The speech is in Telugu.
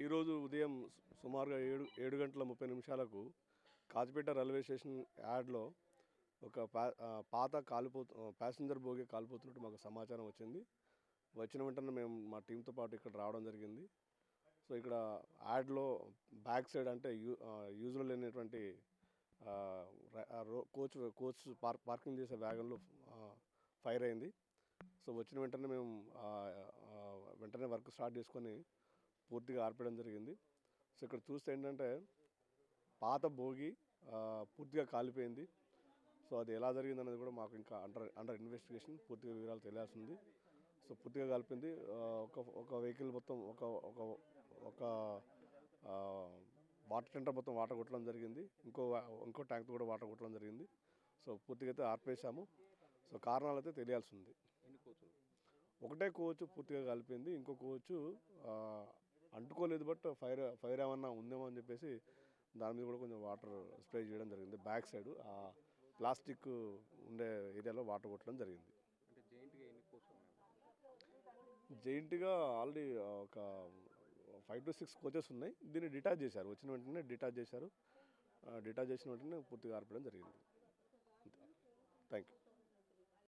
ఈరోజు ఉదయం సుమారుగా ఏడు ఏడు గంటల ముప్పై నిమిషాలకు కాచిపేట రైల్వే స్టేషన్ యార్డ్లో ఒక పాత కాలిపోతు ప్యాసింజర్ బోగి కాలిపోతున్నట్టు మాకు సమాచారం వచ్చింది. వచ్చిన వెంటనే మేము మా టీంతో పాటు ఇక్కడ రావడం జరిగింది. సో ఇక్కడ యాడ్లో బ్యాక్ సైడ్ అంటే యూ యూజ్లో లేనటువంటి రో- కోచ్ కోచ్ పార్క్ పార్కింగ్ చేసే వ్యాగన్లో ఫైర్ అయింది. సో వచ్చిన వెంటనే మేము వెంటనే వర్క్ స్టార్ట్ చేసుకొని పూర్తిగా ఆర్పడం జరిగింది. సో ఇక్కడ చూస్తే ఏంటంటే పాత భోగి పూర్తిగా కాలిపోయింది. సో అది ఎలా జరిగింది అనేది కూడా మాకు ఇంకా అండర్ అండర్ ఇన్వెస్టిగేషన్ పూర్తిగా వివరాలు తెలియాల్సి ఉంది. సో పూర్తిగా కాలిపోయింది. ఒక ఒక వెహికల్ మొత్తం ఒక ఒక ఒక వాటర్ టెంటర్ మొత్తం వాటర్ కొట్టడం జరిగింది. ఇంకో ఇంకో ట్యాంక్ కూడా వాటర్ కొట్టడం జరిగింది. సో పూర్తిగా అయితే ఆర్పేసాము సో కారణాలు అయితే తెలియాల్సి ఉంది. ఎన్ని కోచులు ఒకటే కోచ్ పూర్తిగా కలిపింది ఇంకో కోచ్ ఆ, అంటుకోలేదు బట్ ఫైర్ ఫైర్ ఏమన్నా ఉందేమో అని చెప్పేసి దాని మీద కూడా కొంచెం వాటర్ స్ప్రే చేయడం జరిగింది. బ్యాక్ సైడ్ ఆ ప్లాస్టిక్ ఉండే ఏరియాలో వాటర్ కొట్టడం జరిగింది. జైంట్గా ఆల్రెడీ ఒక ఫైవ్ టు సిక్స్ కోచెస్ ఉన్నాయి. దీన్ని డిటాచ్ చేశారు. వచ్చిన వెంటనే డిటాచ్ చేశారు. డిటాచ్ చేసిన వెంటనే పూర్తిగా ఆర్పడం జరిగింది.